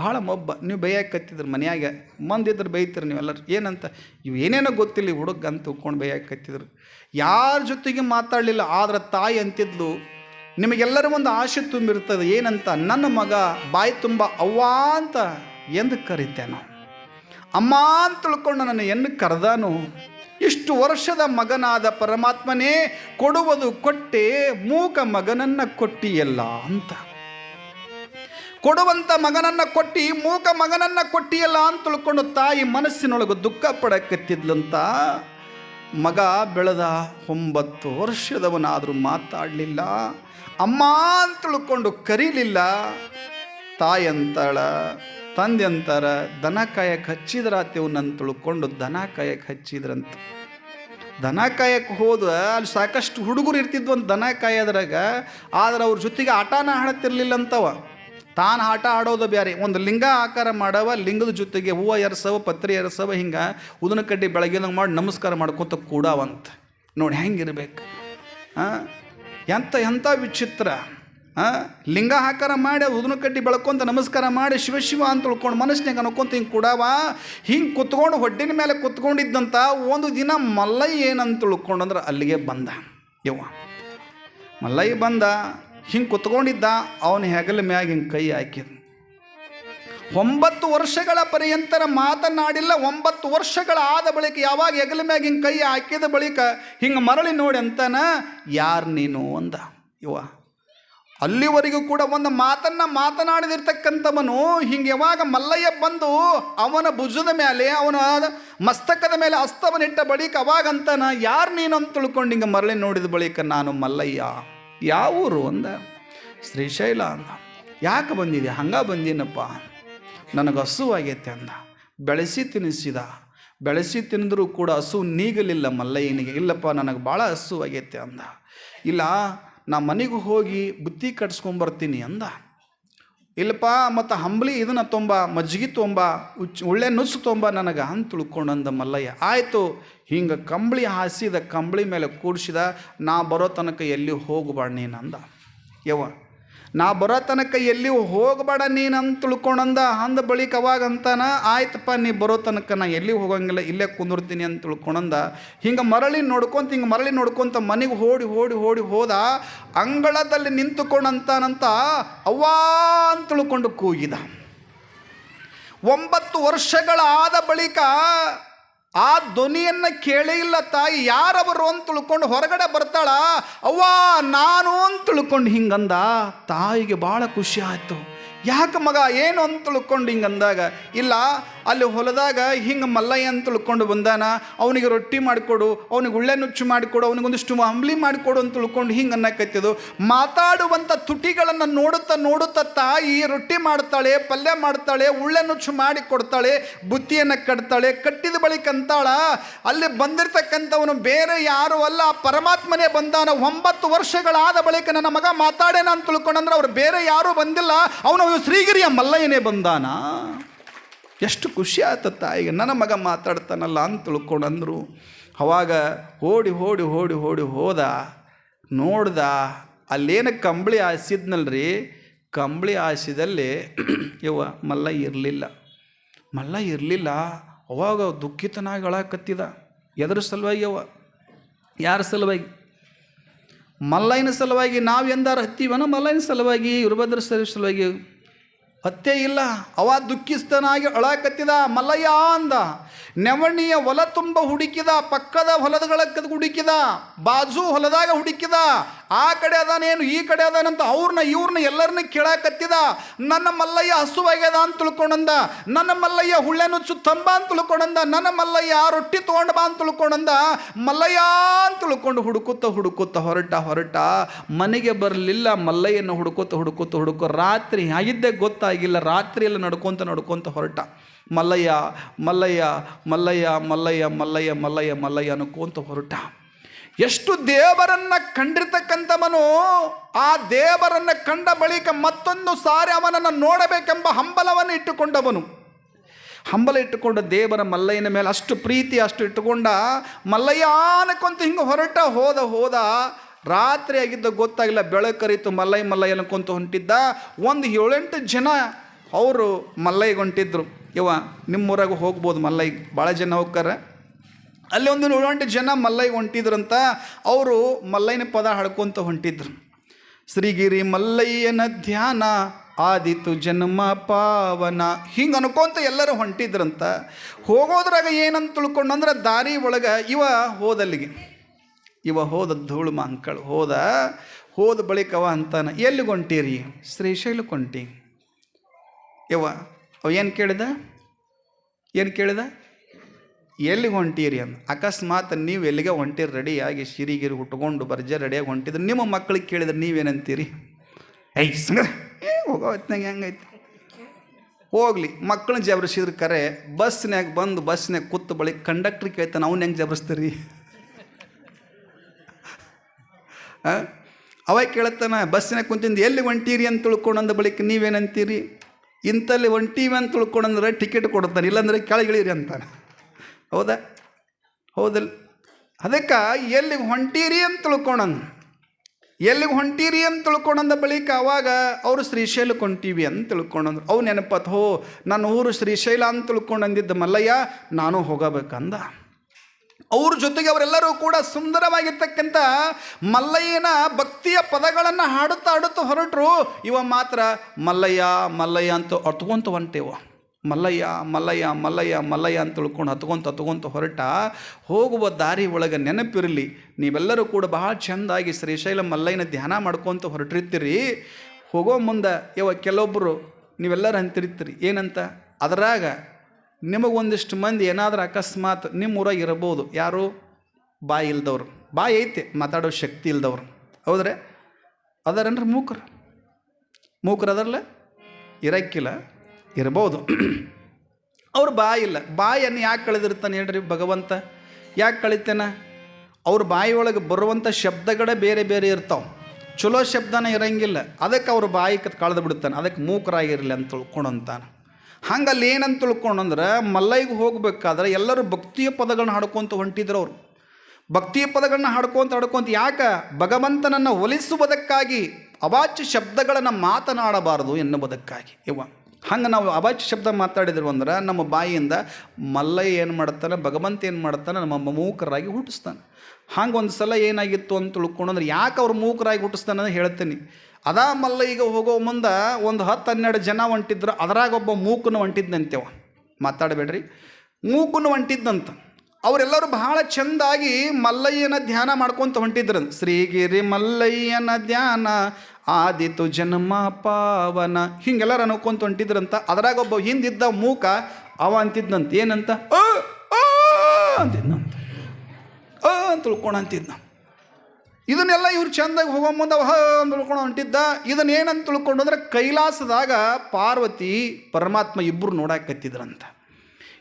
ಭಾಳ ಮಬ್ಬ ನೀವು ಬೇಯಕತ್ತಿದ್ರು ಮನ್ಯಾಗ, ಮಂದಿದ್ರೆ ಬೈತೀರಿ ನೀವೆಲ್ಲರು. ಏನಂತ, ಇವು ಏನೇನೋ ಗೊತ್ತಿಲ್ಲ ಹುಡುಗ ಅಂತ ತಿಳ್ಕೊಂಡು ಬೈಯಾಕತ್ತಿದ್ರು ಯಾರ ಜೊತೆಗೆ ಮಾತಾಡಲಿಲ್ಲ, ಆದ್ರೆ ತಾಯಿ ಅಂತಿದ್ಲು, ನಿಮಗೆಲ್ಲರೂ ಒಂದು ಆಶೆ ತುಂಬಿರ್ತದೆ. ಏನಂತ, ನನ್ನ ಮಗ ಬಾಯಿ ತುಂಬ ಅವ್ವ ಅಂತ ಎಂದು ಕರಿತೇನೋ ಅಮ್ಮ ಅಂತ ತಿಳ್ಕೊಂಡು ನನ್ನ ಎನ್ನು ಕರೆದಾನು, ಇಷ್ಟು ವರ್ಷದ ಮಗನಾದ ಪರಮಾತ್ಮನೇ ಕೊಡುವುದು ಕೊಟ್ಟೆ, ಮೂಕ ಮಗನನ್ನು ಕೊಟ್ಟಿಯಲ್ಲ ಅಂತ. ಕೊಡುವಂಥ ಮಗನನ್ನು ಕೊಟ್ಟು, ಮೂಕ ಮಗನನ್ನು ಕೊಟ್ಟಿಯಲ್ಲ ಅಂತ ತಿಳ್ಕೊಂಡು ತಾಯಿ ಮನಸ್ಸಿನೊಳಗೆ ದುಃಖ ಪಡಕತ್ತಿದ್ಲಂತ ಮಗ ಬೆಳೆದ ಒಂಬತ್ತು ವರ್ಷದವನಾದರೂ ಮಾತಾಡಲಿಲ್ಲ. ಅಮ್ಮ ಅಂತ ತಿಳ್ಕೊಂಡು ಕರೀಲಿಲ್ಲ. ತಾಯಿ ಅಂತಾಳ, ತಂದೆ ಅಂತಾರ, ದನ ಕಾಯಕ್ಕೆ ಹಚ್ಚಿದ್ರಾತೇವ್ ನನ್ನ ತಿಳ್ಕೊಂಡು ದನ ಕಾಯಕ್ಕೆ ಹಚ್ಚಿದ್ರಂತ. ದನ ಕಾಯಕ್ಕೆ ಹೋದ ಅಲ್ಲಿ ಸಾಕಷ್ಟು ಹುಡುಗರು ಇರ್ತಿದ್ವು ಒಂದು ದನ ಕಾಯೋದ್ರಾಗ, ಆದ್ರೆ ಅವ್ರ ಜೊತೆಗೆ ಆಟನ ಹಾಡ್ತಿರ್ಲಿಲ್ಲ ಅಂತವ ತಾನು ಆಟ ಆಡೋದು ಬೇರೆ ಒಂದು ಲಿಂಗ ಆಕಾರ ಮಾಡವ, ಲಿಂಗದ ಜೊತೆಗೆ ಹೂವು ಎರಸವ, ಪತ್ರಿ ಎರಸವ, ಹಿಂಗೆ ಉದನ ಕಡ್ಡಿ ಬೆಳಗ್ಗೆದಂಗೆ ಮಾಡಿ ನಮಸ್ಕಾರ ಮಾಡ್ಕೊತ ಕೂಡವಂತ. ನೋಡಿ ಹೆಂಗಿರ್ಬೇಕು. ಹಾಂ ಎಂಥ ಎಂಥ ವಿಚಿತ್ರ. ಹಾಂ ಲಿಂಗ ಆಕಾರ ಮಾಡಿ, ಉದನ ಕಡ್ಡಿ ಬೆಳ್ಕೊಂತ ನಮಸ್ಕಾರ ಮಾಡಿ, ಶಿವ ಶಿವ ಅಂತ ತಿಳ್ಕೊಂಡು ಮನಸ್ಸಿನಾಗ ಅನ್ಕೊಂತ ಹಿಂಗೆ ಕೂಡವ. ಹಿಂಗೆ ಕುತ್ಕೊಂಡು, ಹೊಡ್ಡಿನ ಮೇಲೆ ಕುತ್ಕೊಂಡಿದ್ದಂಥ ಒಂದು ದಿನ ಮಲ್ಲಯ್ಯ ಏನಂತ ತಿಳ್ಕೊಂಡಂದ್ರೆ ಅಲ್ಲಿಗೆ ಬಂದ. ಯವ್ವ. ಮಲ್ಲಯ್ಯ ಬಂದ. ಹಿಂಗೆ ಕುತ್ಕೊಂಡಿದ್ದ ಅವನ ಹೆಗಲ ಮ್ಯಾಗ ಹಿಂಗೆ ಕೈ ಹಾಕಿದ. ಒಂಬತ್ತು ವರ್ಷಗಳ ಪರ್ಯಂತರ ಮಾತನಾಡಿಲ್ಲ, ಒಂಬತ್ತು ವರ್ಷಗಳ ಆದ ಬಳಿಕ ಯಾವಾಗ ಹೆಗಲ ಮ್ಯಾಗ ಹಿಂಗೆ ಕೈ ಹಾಕಿದ ಬಳಿಕ ಹಿಂಗೆ ಮರಳಿ ನೋಡಿ ಅಂತಾನ, ಯಾರು ನೀನು? ಅಂದ ಇವ. ಅಲ್ಲಿವರೆಗೂ ಕೂಡ ಒಂದು ಮಾತನ್ನ ಮಾತನಾಡದಿರ್ತಕ್ಕಂಥವನು ಹಿಂಗೆ ಯಾವಾಗ ಮಲ್ಲಯ್ಯ ಬಂದು ಅವನ ಭುಜದ ಮೇಲೆ ಅವನ ಮಸ್ತಕದ ಮೇಲೆ ಅಸ್ತವನಿಟ್ಟ ಬಳಿಕ ಅವಾಗ ಅಂತಾನ, ಯಾರು ನೀನು? ಅಂತ ತಿಳ್ಕೊಂಡು ಹಿಂಗೆ ಮರಳಿ ನೋಡಿದ ಬಳಿಕ, ನಾನು ಮಲ್ಲಯ್ಯ. ಯಾವ ಊರು ಅಂದ ಶ್ರೀಶೈಲ ಅಂದ. ಯಾಕೆ ಬಂದಿದೆ? ಹಂಗ ಬಂದೀನಪ್ಪ. ನನಗೆ ಹಸುವಾಗೈತೆ ಅಂದ. ಬೆಳೆಸಿ ತಿನ್ನಿಸಿದ. ಬೆಳೆಸಿ ತಿಂದರೂ ಕೂಡ ಹಸು ನೀಗಲಿಲ್ಲ ಮಲ್ಲಯ್ಯನಿಗೆ. ಇಲ್ಲಪ್ಪ, ನನಗೆ ಭಾಳ ಹಸುವಾಗೈತೆ ಅಂದ. ಇಲ್ಲ, ನಾ ಮನೆಗೆ ಹೋಗಿ ಬುತ್ತಿ ಕಟ್ಸ್ಕೊಂಬರ್ತೀನಿ ಅಂದ. ಇಲ್ಲಪ್ಪ, ಮತ್ತು ಹಂಬಲಿ ಇದನ್ನ ತೊಂಬ, ಮಜ್ಜಿಗೆ ತೊಂಬ ಉಚ್ ಒಳ್ಳೆ ನುಚ್ಚು ತೊಂಬ ನನಗೆ ಅಂತ ತಿಳ್ಕೊಂಡಂದ ಮಲ್ಲಯ್ಯ. ಆಯಿತು, ಹಿಂಗೆ ಕಂಬಳಿ ಹಾಸಿದ ಕಂಬಳಿ ಮೇಲೆ ಕೂಡಿಸಿದ, ನಾ ಬರೋ ತನಕ ಎಲ್ಲಿ ಹೋಗಬಾರ್ದು ನೀನು ಅಂದ ಯವ್ವ ನಾ ಬರೋ ತನಕ ಎಲ್ಲಿ ಹೋಗಬೇಡ ನೀನು ಅಂತ ತಿಳ್ಕೊಂಡಂದ ಅಂದ ಬಳಿಕ ಅವಾಗ ಅಂತಾನ ಆಯ್ತಪ್ಪ, ನೀ ಬರೋ ತನಕ ನಾ ಎಲ್ಲಿ ಹೋಗಂಗಿಲ್ಲ, ಇಲ್ಲೇ ಕುಂದಿರ್ತೀನಿ ಅಂತ ತಿಳ್ಕೊಂಡಂದ, ಹಿಂಗೆ ಮರಳಿ ನೋಡ್ಕೊಂತ, ಹಿಂಗೆ ಮರಳಿ ನೋಡ್ಕೊಂತ ಮನೆಗೆ ಓಡಿ ಓಡಿ ಓಡಿ ಹೋದ, ಅಂಗಳದಲ್ಲಿ ನಿಂತುಕೊಂಡಂತಾನಂತ ಅವ್ವಾ ಅಂತ ತಿಳ್ಕೊಂಡು ಕೂಗಿದ. ಒಂಬತ್ತು ವರ್ಷಗಳಾದ ಬಳಿಕ ಆ ಧ್ವನಿಯನ್ನು ಕೇಳೇ ಇಲ್ಲ ತಾಯಿ. ಯಾರವರು ಅಂತ ತಿಳ್ಕೊಂಡು ಹೊರಗಡೆ ಬರ್ತಾಳ? ಅವ್ವ, ನಾನು ಅಂತ ತಿಳ್ಕೊಂಡು ಹಿಂಗಂದ ತಾಯಿಗೆ ಭಾಳ ಖುಷಿ ಆಯಿತು. ಯಾಕೆ ಮಗ, ಏನು ಅಂತ ತಿಳ್ಕೊಂಡು ಹಿಂಗಂದಾಗ, ಇಲ್ಲ ಅಲ್ಲಿ ಹೊಲದಾಗ ಹಿಂಗೆ ಮಲ್ಲಯ್ಯ ಅಂತ ತಿಳ್ಕೊಂಡು ಬಂದಾನ, ಅವನಿಗೆ ರೊಟ್ಟಿ ಮಾಡಿಕೊಡು, ಅವನಿಗೆ ಉಳ್ಳೆ ನುಚ್ಚು ಮಾಡಿಕೊಡು, ಅವನಿಗೊಂದಿಷ್ಟು ಅಂಬ್ಲಿ ಮಾಡಿಕೊಡು ಅಂತ ತಿಳ್ಕೊಂಡು ಹಿಂಗೆ ಅನ್ನಕತ್ತಿದ್ದು. ಮಾತಾಡುವಂಥ ತುಟಿಗಳನ್ನು ನೋಡುತ್ತಾ ನೋಡುತ್ತಾ ತಾಯಿ ರೊಟ್ಟಿ ಮಾಡ್ತಾಳೆ, ಪಲ್ಯ ಮಾಡ್ತಾಳೆ, ಉಳ್ಳೆ ನುಚ್ಚು ಮಾಡಿ ಕೊಡ್ತಾಳೆ, ಬುತ್ತಿಯನ್ನು ಕಟ್ತಾಳೆ, ಕಟ್ಟಿದ ಬಳಿಕ ಅಂತಾಳ, ಅಲ್ಲಿ ಬಂದಿರತಕ್ಕಂಥವನು ಬೇರೆ ಯಾರು ಅಲ್ಲ ಪರಮಾತ್ಮನೇ ಬಂದಾನ, ಒಂಬತ್ತು ವರ್ಷಗಳಾದ ಬಳಿಕ ನನ್ನ ಮಗ ಮಾತಾಡೇನ ಅಂತ ತಿಳ್ಕೊಂಡಂದ್ರೆ ಅವ್ರು ಬೇರೆ ಯಾರೂ ಬಂದಿಲ್ಲ, ಅವನು ಶ್ರೀಗಿರಿಯ ಮಲ್ಲಯ್ಯನೇ ಬಂದಾನ. ಎಷ್ಟು ಖುಷಿ ಆಯ್ತು ತಾಯಿಗೆ ನನ್ನ ಮಗ ಮಾತಾಡ್ತಾನಲ್ಲ ಅಂತ ತಿಳ್ಕೊಂಡು ಅಂದರು ಅವಾಗ ಓಡಿ ಓಡಿ ಓಡಿ ಓಡಿ ಹೋದ. ನೋಡ್ದ. ಅಲ್ಲೇನು ಕಂಬಳಿ ರೀ ಕಂಬಳಿ ಆಸಿದಲ್ಲಿ ಇವ ಮಲ್ಲ ಇರಲಿಲ್ಲ. ಮಲ್ಲ ಇರಲಿಲ್ಲ. ಅವಾಗ ದುಃಖಿತನಾಗಿ ಅಳಕತ್ತಿದ. ಎದ್ರ ಸಲುವಾಗಿ ಅವ ಯಾರ ಸಲುವಾಗಿ? ಮಲ್ಲೈನ ಸಲುವಾಗಿ ನಾವು ಎಂದಾರು ಹತ್ತೀವನ ಮಲ್ಲಯ್ಯನ ಸಲುವಾಗಿ ವೀರಭದ್ರ ಸಲುವಾಗಿ? ಹತ್ತೇ ಇಲ್ಲ. ಅವ ದುಃಖಿಸ್ತನಾಗಿ ಅಳಕತ್ತಿದ ಮಲ್ಲಯ್ಯ ಅಂದ. ನೆವಣಿಯ ಹೊಲ ತುಂಬ ಹುಡುಕಿದ, ಪಕ್ಕದ ಹೊಲದಗಳ ಹುಡುಕಿದ, ಬಾಜು ಹೊಲದಾಗ ಹುಡುಕಿದ ಆ ಕಡೆ ಅದಾನೇನು ಈ ಕಡೆ ಅದಾನಂತ ಅವ್ರನ್ನ, ಇವ್ರನ್ನ ಎಲ್ಲರನ್ನ ಕೇಳಾಕತ್ತಿದ. ನನ್ನ ಮಲ್ಲಯ್ಯ ಹಸುವಾಗ್ಯದ ಅಂತ ತಿಳ್ಕೊಂಡಂದ. ನನ್ನ ಮಲ್ಲಯ್ಯ ಹುಳ್ಳೆನು ಸುತ್ತಂಬ ತಂಬ ಅಂತ ತಿಳ್ಕೊಂಡಂದ. ನನ್ನ ಮಲ್ಲಯ್ಯ ರೊಟ್ಟಿ ತೊಗೊಂಡು ಬಾ ಅಂತ ತಿಳ್ಕೊಂಡಂದ. ಮಲ್ಲಯ್ಯ ಅಂತ ತಿಳ್ಕೊಂಡು ಹುಡುಕುತ್ತ ಹುಡುಕುತ್ತ ಹೊರಟ ಹೊರಟ ಮನೆಗೆ ಬರಲಿಲ್ಲ. ಮಲ್ಲಯ್ಯನ ಹುಡುಕುತ್ತ ಹುಡುಕುತ್ತ ಹುಡುಕು ರಾತ್ರಿ ಆಗಿದ್ದೇ ಗೊತ್ತಾಗಿಲ್ಲ. ರಾತ್ರಿ ಎಲ್ಲ ನಡ್ಕೊಂತ ನಡ್ಕೊಂತ ಹೊರಟ. ಮಲ್ಲಯ್ಯ ಮಲ್ಲಯ್ಯ ಮಲ್ಲಯ್ಯ ಮಲ್ಲಯ್ಯ ಮಲ್ಲಯ್ಯ ಮಲ್ಲಯ್ಯ ಮಲ್ಲಯ್ಯ ಅನ್ಕೊಂತ ಹೊರಟ. ಎಷ್ಟು ದೇವರನ್ನ ಕಂಡಿರ್ತಕ್ಕಂಥವನು, ಆ ದೇವರನ್ನ ಕಂಡ ಬಳಿಕ ಮತ್ತೊಂದು ಸಾರಿ ಅವನನ್ನು ನೋಡಬೇಕೆಂಬ ಹಂಬಲವನ್ನು ಇಟ್ಟುಕೊಂಡವನು. ಹಂಬಲ ಇಟ್ಟುಕೊಂಡ ದೇವರ ಮಲ್ಲಯ್ಯನ ಮೇಲೆ ಅಷ್ಟು ಪ್ರೀತಿ ಅಷ್ಟು ಇಟ್ಟುಕೊಂಡ ಮಲ್ಲಯ್ಯ ಅನ್ಕೊಂತ ಹಿಂಗೆ ಹೊರಟ ಹೋದ ಹೋದ ರಾತ್ರಿ ಆಗಿದ್ದ ಗೊತ್ತಾಗಿಲ್ಲ ಬೆಳಕರಿತು ಮಲ್ಲಯ್ಯ ಮಲ್ಲಯ್ಯ ಅನ್ಕೊಂತ ಹೊಂಟಿದ್ದ. ಒಂದು ಏಳೆಂಟು ಜನ ಅವರು ಮಲ್ಲಯ್ಯಗೆ ಹೊಂಟಿದ್ರು ಇವ ನಿಮ್ಮೂರಾಗ ಹೋಗ್ಬೋದು ಮಲ್ಲಯ್ಯ, ಭಾಳ ಜನ ಹೋಗ್ತಾರೆ. ಅಲ್ಲಿ ಒಂದು ನೂರಂಟು ಜನ ಮಲ್ಲೈ ಹೊಂಟಿದ್ರಂತ ಅವರು ಮಲ್ಲೈನ ಪದ ಹಾಡ್ಕೊಂತ ಹೊಂಟಿದ್ರು. ಶ್ರೀಗಿರಿ ಮಲ್ಲಯ್ಯನ ಧ್ಯಾನ, ಆದಿತು ಜನ್ಮ ಪಾವನ. ಹಿಂಗೆ ಅನ್ಕೊಂತ ಎಲ್ಲರೂ ಹೊಂಟಿದ್ರಂತ. ಹೋಗೋದ್ರಾಗ ಏನಂತ ತಿಳ್ಕೊಂಡು ಅಂದ್ರೆ ದಾರಿ ಒಳಗೆ ಇವ ಹೋದಲ್ಲಿಗೆ. ಇವ ಹೋದ ಧೂಳು ಮಾಂಕಳು ಹೋದ ಹೋದ ಬಳಿಕವ ಅಂತಾನ, ಎಲ್ಲಿಗೆ ಹೊಂಟೀರಿ? ಶ್ರೀಶೈಲು ಕೊಂಟಿ ಯವ್ವ, ಅವ ಏನು ಕೇಳಿದ? ಏನು ಕೇಳಿದ? ಎಲ್ಲಿಗೆ ಹೊಂಟೀರಿ ಅಂತ ಅಕಸ್ಮಾತ್ ನೀವು ಎಲ್ಲಿಗೆ ಹೊಂಟಿರಿ, ರೆಡಿಯಾಗಿ ಸಿರಿಗಿರಿ ಹುಟ್ಕೊಂಡು ಬರ್ಜೆ ರೆಡಿಯಾಗಿ ಹೊಂಟಿದ್ರೆ ನಿಮ್ಮ ಮಕ್ಕಳಿಗೆ ಕೇಳಿದ್ರೆ ನೀವೇನಂತೀರಿ? ಐ ಸಂಗ ಏ ಹೋಗೋ ಹೊತ್ನಾಗ ಹೆಂಗೈತಿ ಹೋಗ್ಲಿ ಮಕ್ಕಳನ್ನ ಜಬರಿಸಿದ್ರೆ ಕರೆ, ಬಸ್ನ್ಯಾಗ ಬಂದು ಬಸ್ನ್ಯಾಗ ಕೂತು ಬಳಿ ಕಂಡಕ್ಟ್ರಿಗೆ ಕೇಳ್ತಾನೆ, ಅವ್ನು ಹೆಂಗೆ ಜಬರಿಸ್ತೀರಿ? ಅವ ಕೇಳತ್ತಾನ ಬಸ್ನಾಗ ಕುಂತಿಂದು ಎಲ್ಲಿ ಹೊಂಟೀರಿ ಅಂತ ತಿಳ್ಕೊಂಡಂದ ಬಳಿಕ ನೀವೇನಂತೀರಿ? ಇಂಥಲ್ಲಿ ಹೊಂಟೀವಿ ಅಂತ ತಿಳ್ಕೊಂಡಂದ್ರೆ ಟಿಕೆಟ್ ಕೊಡ್ತಾನೆ, ಇಲ್ಲಾಂದ್ರೆ ಕೆಳಗಿಳಿರಿ ಅಂತಾನೆ. ಹೌದಾ? ಹೌದಲ್ಲ ಅದಕ್ಕೆ ಎಲ್ಲಿಗೆ ಹೊಂಟೀರಿ ಅಂತ ತಿಳ್ಕೊಳಂದು ಎಲ್ಲಿಗೆ ಹೊಂಟೀರಿ ಅಂತ ತಿಳ್ಕೊಂಡಂದ ಬಳಿಕ ಅವಾಗ ಅವರು ಶ್ರೀಶೈಲ ಕೊಂಟೀವಿ ಅಂತ ತಿಳ್ಕೊಂಡಂದ್ರು ಅವು ನೆನಪತ್, ಹೋ, ನನ್ನ ಊರು ಶ್ರೀಶೈಲ ಅಂತ ತಿಳ್ಕೊಂಡಂದಿದ್ದ ಮಲ್ಲಯ್ಯ ನಾನು ಹೋಗಬೇಕಂದ. ಅವ್ರ ಜೊತೆಗೆ ಅವರೆಲ್ಲರೂ ಕೂಡ ಸುಂದರವಾಗಿರ್ತಕ್ಕಂಥ ಮಲ್ಲಯ್ಯನ ಭಕ್ತಿಯ ಪದಗಳನ್ನು ಹಾಡುತ್ತಾ ಹಾಡುತ್ತಾ ಹೊರಟರು. ಇವ ಮಾತ್ರ ಮಲ್ಲಯ್ಯ ಮಲ್ಲಯ್ಯ ಅಂತ ಅರ್ತ್ಕೊಂತ ಹೊಂಟೇವ. ಮಲ್ಲಯ್ಯ ಮಲ್ಲಯ್ಯ ಮಲ್ಲಯ್ಯ ಮಲ್ಲಯ್ಯ ಅಂತ ತಿಳ್ಕೊಂಡು ಹತ್ಕೊಂತ ಹತ್ಕೊಂತ ಹೊರಟ, ಹೋಗುವ ದಾರಿ ಒಳಗೆ ನೆನಪಿರಲಿ. ನೀವೆಲ್ಲರೂ ಕೂಡ ಬಹಳ ಚೆಂದಾಗಿ ಶ್ರೀಶೈಲ ಮಲ್ಲಯ್ಯನ ಧ್ಯಾನ ಮಾಡ್ಕೊತ ಹೊರಟಿರ್ತೀರಿ. ಹೋಗೋ ಮುಂದೆ ಇವ ಕೆಲವೊಬ್ಬರು ನೀವೆಲ್ಲರೂ ಅಂತಿರ್ತೀರಿ. ಏನಂತ? ಅದರಾಗ ನಿಮಗೊಂದಿಷ್ಟು ಮಂದಿ ಏನಾದರೂ ಅಕಸ್ಮಾತ್ ನಿಮ್ಮೂರಾಗ ಇರ್ಬೋದು. ಯಾರು? ಬಾಯಿ ಇಲ್ದವ್ರು. ಬಾಯಿ ಐತೆ, ಮಾತಾಡೋ ಶಕ್ತಿ ಇಲ್ದವ್ರು. ಹೌದ್ರೆ? ಅದಾರನ್ರಿ ಮೂಕರು? ಮೂಕರು ಅದರಲ್ಲ ಇರಕ್ಕಿಲ್ಲ. ಇರ್ಬೋದು ಅವ್ರ ಬಾಯಿ ಇಲ್ಲ. ಬಾಯನ್ನು ಯಾಕೆ ಕಳೆದಿರ್ತಾನೆ ಹೇಳ್ರಿ ಭಗವಂತ? ಯಾಕೆ ಕಳಿತೇನ? ಅವ್ರ ಬಾಯಿಯೊಳಗೆ ಬರುವಂಥ ಶಬ್ದಗಳೇ ಬೇರೆ ಬೇರೆ ಇರ್ತಾವೆ. ಚಲೋ ಶಬ್ದನ ಇರಂಗಿಲ್ಲ. ಅದಕ್ಕೆ ಅವ್ರ ಬಾಯಿ ಕಳೆದು ಬಿಡ್ತಾನೆ. ಅದಕ್ಕೆ ಮೂಕರಾಗಿರಲಿ ಅಂತ ತಿಳ್ಕೊಂಡು ಅಂತಾನೆ. ಹಂಗೆ ಅಲ್ಲಿ ಏನಂತ ತಿಳ್ಕೊಂಡಂದ್ರೆ ಮಲ್ಲೈಗೆ ಹೋಗ್ಬೇಕಾದ್ರೆ ಎಲ್ಲರೂ ಭಕ್ತಿಯ ಪದಗಳನ್ನ ಹಾಡ್ಕೊತ ಹೊಂಟಿದ್ರು ಅವರು. ಭಕ್ತಿಯ ಪದಗಳನ್ನ ಹಾಡ್ಕೊಂತ ಹಾಡ್ಕೊಂತ ಯಾಕೆ? ಭಗವಂತನನ್ನು ಒಲಿಸುವುದಕ್ಕಾಗಿ ಅವಾಚ್ಯ ಶಬ್ದಗಳನ್ನು ಮಾತನಾಡಬಾರದು ಎನ್ನುವುದಕ್ಕಾಗಿ. ಇವ ಹಂಗೆ ನಾವು ಅವಾಚ್ಯ ಶಬ್ದ ಮಾತಾಡಿದ್ರು ಅಂದ್ರೆ ನಮ್ಮ ಬಾಯಿಯಿಂದ ಮಲ್ಲಯ್ಯ ಏನು ಮಾಡ್ತಾನೆ, ಭಗವಂತ ಏನು ಮಾಡ್ತಾನೆ, ನಮ್ಮ ಮೂಕರಾಗಿ ಹುಟ್ಟಿಸ್ತಾನೆ. ಹಂಗೆ ಒಂದು ಸಲ ಏನಾಗಿತ್ತು ಅಂತ ತಿಳ್ಕೊಂಡು ಅಂದ್ರೆ ಯಾಕೆ ಅವ್ರು ಮೂಕರಾಗಿ ಹುಟ್ಟಿಸ್ತಾನೆ ಅಂತ ಹೇಳ್ತೀನಿ. ಅದಾ ಮಲ್ಲ ಈಗ ಹೋಗೋ ಮುಂದೆ ಒಂದು ಹತ್ತು ಹನ್ನೆರಡು ಜನ ಹೊಂಟಿದ್ರು ಅದರಾಗ ಒಬ್ಬ ಮೂಕನ ಹೊಂಟಿದ್ದಂತೆವ ಮಾತಾಡಬೇಡ್ರಿ. ಮೂಕನು ಹೊಂಟಿದ್ದಂತ ಅವರೆಲ್ಲರೂ ಬಹಳ ಚೆಂದಾಗಿ ಮಲ್ಲಯ್ಯನ ಧ್ಯಾನ ಮಾಡ್ಕೊತ ಹೊಂಟಿದ್ರು. ಶ್ರೀಗಿರಿ ಮಲ್ಲಯ್ಯನ ಧ್ಯಾನ, ಆದಿತು ಜನ್ಮ ಪಾವನ. ಹಿಂಗೆಲ್ಲರೂ ಅನ್ಕೊಂತ ಹೊಂಟಿದ್ರಂತ. ಅದ್ರಾಗ ಒಬ್ಬ ಹಿಂದಿದ್ದ ಮೂಕ ಅವ ಅಂತಿದ್ನಂತ. ಏನಂತ? ಅಂತಿದ್ನಂತ. ಅಂತ ಉಳ್ಕೊಂಡು ಅಂತಿದ್ನ. ಇದನ್ನೆಲ್ಲ ಇವ್ರು ಚೆಂದಾಗಿ ಹೋಗೋ ಮುಂದೆ ಹ ಅಂತ ಉಳ್ಕೊಂಡು ಹೊಂಟಿದ್ದ. ಇದನ್ನೇನಂತ ತಿಳ್ಕೊಂಡು ಅಂದ್ರೆ ಕೈಲಾಸದಾಗ ಪಾರ್ವತಿ ಪರಮಾತ್ಮ ಇಬ್ಬರು ನೋಡಾಕತ್ತಿದ್ರಂತ.